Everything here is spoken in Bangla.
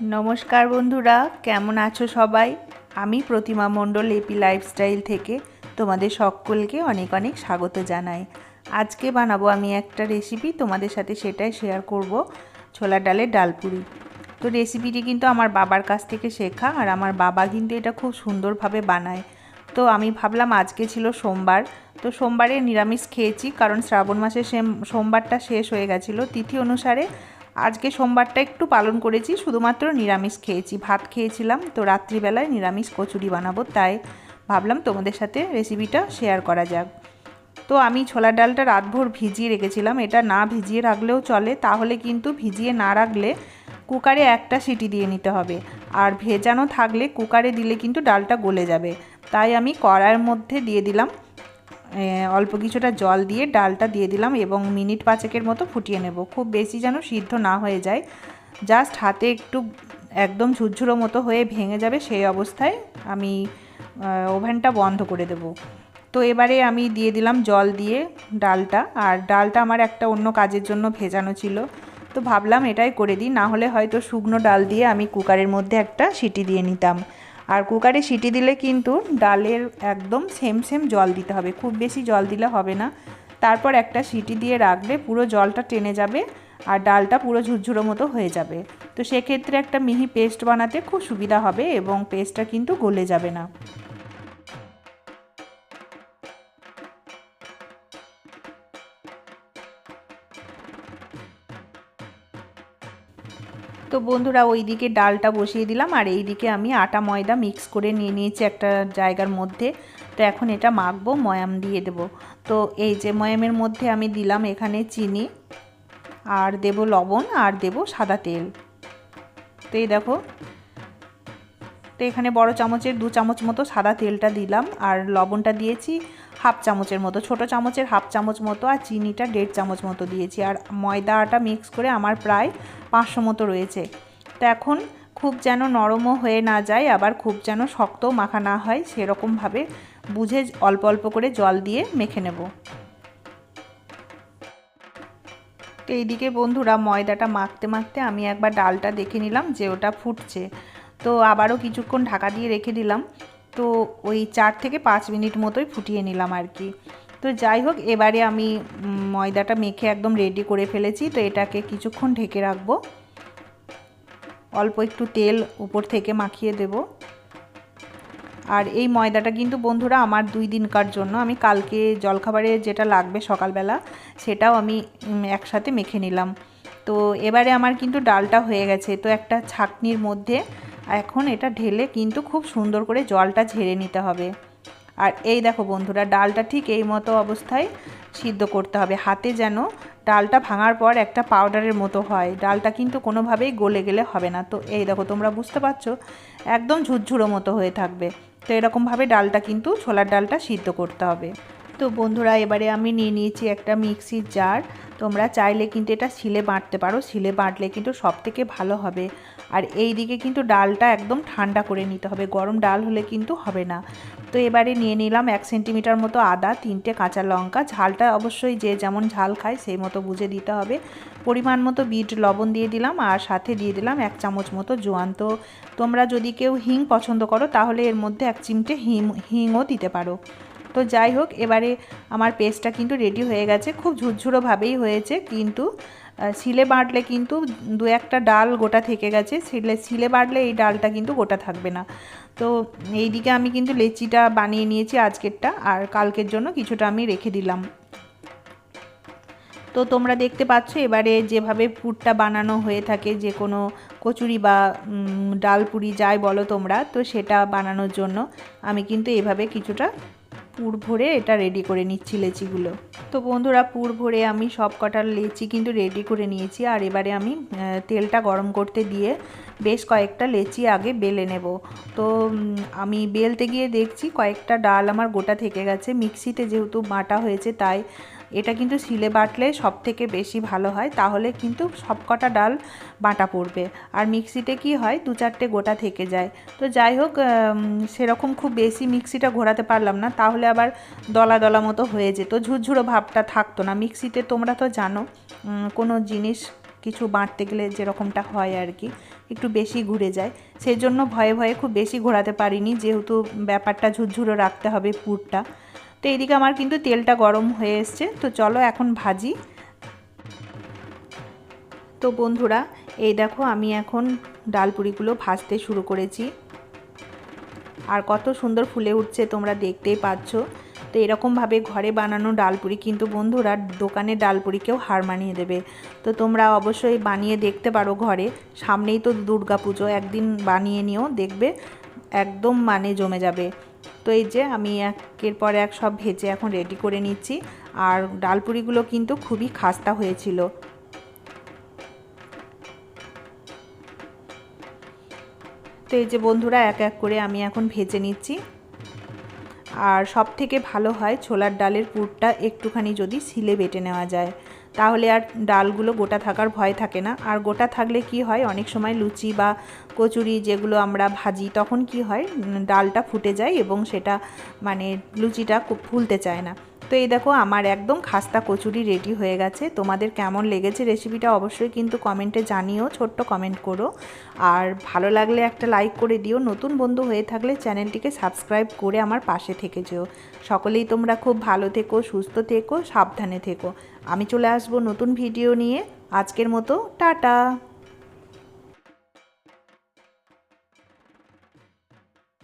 নমস্কার বন্ধুরা, কেমন আছো সবাই? আমি প্রতিমা মণ্ডল, এপি লাইফস্টাইল থেকে তোমাদের সকলকে অনেক অনেক স্বাগত জানাই। আজকে বানাবো আমি একটা রেসিপি তোমাদের সাথে সেটাই শেয়ার করব ছোলা ডালের ডালপুরি তো রেসিপিটি কিন্তু আমার বাবার কাছ থেকে শেখা, আর আমার বাবা কিন্তু এটা খুব সুন্দরভাবে বানায়। তো আমি ভাবলাম আজকে ছিল সোমবার, তো সোমবারে নিরামিষ খেয়েছি, কারণ শ্রাবণ মাসে সেম সোমবারটা শেষ হয়ে গেছিল। তিথি অনুসারে আজকে সোমবারটা একটু পালন করেছি, শুধুমাত্র নিরামিষ খেয়েছি, ভাত খেয়েছিলাম, তো রাত্রিবেলায় নিরামিষ কচুরি বানাবো, তাই ভাবলাম তোমাদের সাথে রেসিপিটা শেয়ার করা যাক। তো আমি ছোলার ডালটা রাতভর ভিজিয়ে রেখেছিলাম, এটা না ভিজিয়ে রাখলেও চলে, তাহলে কিন্তু ভিজিয়ে না রাখলে কুকারে একটা সিটি দিয়ে নিতে হবে, আর ভেজানো থাকলে কুকারে দিলে কিন্তু ডালটা গলে যাবে, তাই আমি কড়াইয়ের মধ্যে দিয়ে দিলাম অল্প কিছুটা জল দিয়ে ডালটা দিয়ে দিলাম এবং মিনিট পাঁচেকের মতো ফুটিয়ে নেব। খুব বেশি যেন সিদ্ধ না হয়ে যায়। জাস্ট হাতে একটু একদম ঝুরঝুরো মতো হয়ে ভেঙে যাবে সেই অবস্থায় আমি ওভেনটা বন্ধ করে দেব। তো এবারে আমি দিয়ে দিলাম জল দিয়ে ডালটা। আর ডালটা আমার একটা অন্য কাজের জন্য ভেজানো ছিল। তো ভাবলাম এটাই করে দিই। না হলে হয়তো শুকনো ডাল দিয়ে আমি কুকারের মধ্যে একটা সিটি দিয়ে নিতাম। আর কুকারে সিটি দিলে কিন্তু ডালের একদম সেম সেম জল দিতে হবে। খুব বেশি জল দিলে হবে না। তারপর একটা সিটি দিয়ে রাখবে, পুরো জলটা টেনে যাবে আর ডালটা পুরো ঝুরঝুরো মতো হয়ে যাবে। তো সেক্ষেত্রে একটা মিহি পেস্ট বানাতে খুব সুবিধা হবে এবং পেস্টটা কিন্তু গলে যাবে না। তো বন্ধুরা ওই দিকে ডালটা বসিয়ে দিলাম আর এই দিকে আমি আটা ময়দা মিক্স করে নিয়ে নিয়েছি একটা জায়গার মধ্যে। তো এখন এটা মাখবো, ময়াম দিয়ে দেব। তো এই যে ময়ামের মধ্যে আমি দিলাম এখানে চিনি, আর দেব লবণ, আর দেব সাদা তেল। তো এই দেখো তো এখানে বড় চামচের দু চামচ মতো সাদা তেলটা দিলাম, আর লবণটা দিয়েছি হাফ চামচের মতো, ছোট চামচের হাফ চামচ মতো আর চিনিটা দেড় চামচ মতো দিয়েছি। আর ময়দা আটা মিক্স করে আমার প্রায় পাঁচশো মতো রয়েছে। তো এখন খুব যেন নরমও হয়ে না যায়, আবার খুব যেন শক্তও মাখা না হয়, সেরকমভাবে বুঝে অল্প অল্প করে জল দিয়ে মেখে নেব। তো এইদিকে বন্ধুরা ময়দাটা মাখতে মাখতে আমি একবার ডালটা দেখে নিলাম যে ওটা ফুটছে। তো আবারও কিছুক্ষণ ঢাকা দিয়ে রেখে দিলাম। তো ওই চার থেকে পাঁচ মিনিট মতোই ফুটিয়ে নিলাম আর কি। তো যাই হোক, এবারে আমি ময়দাটা মেখে একদম রেডি করে ফেলেছি। তো এটাকে কিছুক্ষণ ঢেকে রাখব। অল্প একটু তেল উপর থেকে মাখিয়ে দেব। আর এই ময়দাটা কিন্তু বন্ধুরা আমার দুই দিনকার জন্য। আমি কালকে জলখাবারে যেটা লাগবে সকালবেলা, সেটাও আমি একসাথে মেখে নিলাম। তো এবারে আমার কিন্তু ডালটা হয়ে গেছে। তো একটা ছাকনির মধ্যে এখন এটা ঢেলে কিন্তু খুব সুন্দর করে জলটা ঝেড়ে নিতে হবে। আর এই দেখো বন্ধুরা, ডালটা ঠিক এই মতো অবস্থায় সিদ্ধ করতে হবে। হাতে যেন ডালটা ভাঙার পর একটা পাউডারের মতো হয়। ডালটা কিন্তু কোনোভাবেই গলে গেলে হবে না। তো এই দেখো, তোমরা বুঝতে পারছ? একদম ঝুরঝুরো মতো হয়ে থাকবে। তো এরকমভাবে ডালটা কিন্তু ছোলার ডালটা সিদ্ধ করতে হবে। তো বন্ধুরা, এবারে আমি নিয়ে নিয়েছি একটা মিক্সির জার। তোমরা চাইলে কিন্তু এটা শিলে বাঁটতে পারো। শিলে বাঁটলে কিন্তু সব থেকে ভালো হবে। আর এই দিকে কিন্তু ডালটা একদম ঠান্ডা করে নিতে হবে। গরম ডাল হলে কিন্তু হবে না। তো এবারে নিয়ে নিলাম এক সেন্টিমিটার মতো আদা, তিনটে কাঁচা লঙ্কা। ঝালটা অবশ্যই যে যেমন ঝাল খায়, সেই মতো বুঝে দিতে হবে। পরিমাণ মতো বিট, লবণ দিয়ে দিলাম আর সাথে দিয়ে দিলাম এক চামচ মতো জোয়ান। তো তোমরা যদি কেউ হিং পছন্দ করো, তাহলে এর মধ্যে এক চিমটে হিম, হিংও দিতে পারো। তো যাই হোক, এবারে আমার পেস্টটা কিন্তু রেডি হয়ে গেছে। খুব ঝুরঝুরোভাবেই হয়েছে কিন্তু শিলে বাটলে কিন্তু দু একটা ডাল গোটা থেকে গেছে। শিলে শিলে বাটলে এই ডালটা কিন্তু গোটা থাকবে না। তো এই দিকে আমি কিন্তু লেচিটা বানিয়ে নিয়েছি আজকেরটা, আর কালকের জন্য কিছুটা আমি রেখে দিলাম। তো তোমরা দেখতে পাচ্ছ এবারে যেভাবে পুরটা বানানো হয়ে থাকে, যে কোনো কচুরি বা ডাল পুরি যাই বলো তোমরা, তো সেটা বানানোর জন্য আমি কিন্তু এভাবে কিছুটা পুর ভরে এটা রেডি করে নিচ্ছি লেচিগুলো। তো বন্ধুরা, পুর ভরে আমি সব কটার লেচি কিন্তু রেডি করে নিয়েছি আর এবারে আমি তেলটা গরম করতে দিয়ে বেশ কয়েকটা লেচি আগে বেলে নেব। তো আমি বেলতে গিয়ে দেখছি কয়েকটা ডাল আমার গোটা থেকে গেছে। মিক্সিতে যেহেতু বাটা হয়েছে, তাই এটা কিন্তু শিলে বাটলে সব থেকে বেশি ভালো হয়, তাহলে কিন্তু সবকটা ডাল বাটা পড়বে। আর মিক্সিতে কি হয়, দু চারটে গোটা থেকে যায়। তো যাই হোক সেরকম খুব বেশি মিক্সিটা ঘোরাতে পারলাম না, তাহলে আবার দলা দলা মতো হয়ে যেত। ঝুরঝুরো ভাবটা থাকতো না। মিক্সিতে তোমরা তো জানো কোনো জিনিস কিছু বাঁটতে গেলে যেরকমটা হয় আর কি, একটু বেশি ঘুরে যায়। সেই জন্য ভয়ে ভয়ে খুব বেশি ঘোরাতে পারিনি, যেহেতু ব্যাপারটা ঝুরঝুরো রাখতে হবে পুরটা। তো এইদিকে আমার কিন্তু তেলটা গরম হয়ে এসছে। তো চলো এখন ভাজি। তো বন্ধুরা, এই দেখো আমি এখন ডাল ডালপুরিগুলো ভাজতে শুরু করেছি। আর কত সুন্দর ফুলে উঠছে, তোমরা দেখতেই পাচ্ছ। তো এরকমভাবে ঘরে বানানো ডালপুরি কিন্তু বন্ধুরা দোকানের ডালপুরিকেও হার মানিয়ে দেবে। তো তোমরা অবশ্যই বানিয়ে দেখতে পারো ঘরে। সামনেই তো দুর্গা পুজো একদিন বানিয়ে নিও, দেখবে একদম মানে জমে যাবে। তো এই যে আমি একের পর এক সব ভেজে এখন রেডি করে নিচ্ছি। আর ডালপুরিগুলো কিন্তু খুবই খাস্তা হয়েছিল। তো এই যে বন্ধুরা, এক এক করে আমি এখন ভেজে নিচ্ছি। আর সব থেকে ভালো হয় ছোলার ডালের পুরটা একটুখানি যদি সিলে বেটে নেওয়া যায়। তাহলে আর ডালগুলো গোটা থাকার ভয় থাকে না। আর গোটা থাকলে কি হয়? অনেক সময় লুচি বা কচুরি যেগুলো আমরা ভাজি, তখন কি হয়? ডালটা ফুটে যায় এবং সেটা মানে লুচিটা ফুলতে চায় না। তো এই দেখো, আমার একদম খাস্তা কচুরি রেডি হয়ে গেছে। তোমাদের কেমন লেগেছে রেসিপিটা অবশ্যই কিন্তু কমেন্টে জানিও, ছোট্ট কমেন্ট করো। আর ভালো লাগলে একটা লাইক করে দিও। নতুন বন্ধু হয়ে থাকলে চ্যানেলটিকে সাবস্ক্রাইব করে আমার পাশে থেকে যেও। সকলেই তোমরা খুব ভালো থেকো, সুস্থ থেকো, সাবধানে থেকো। আমি চলে আসব নতুন ভিডিও নিয়ে। আজকের মতো, টাটা!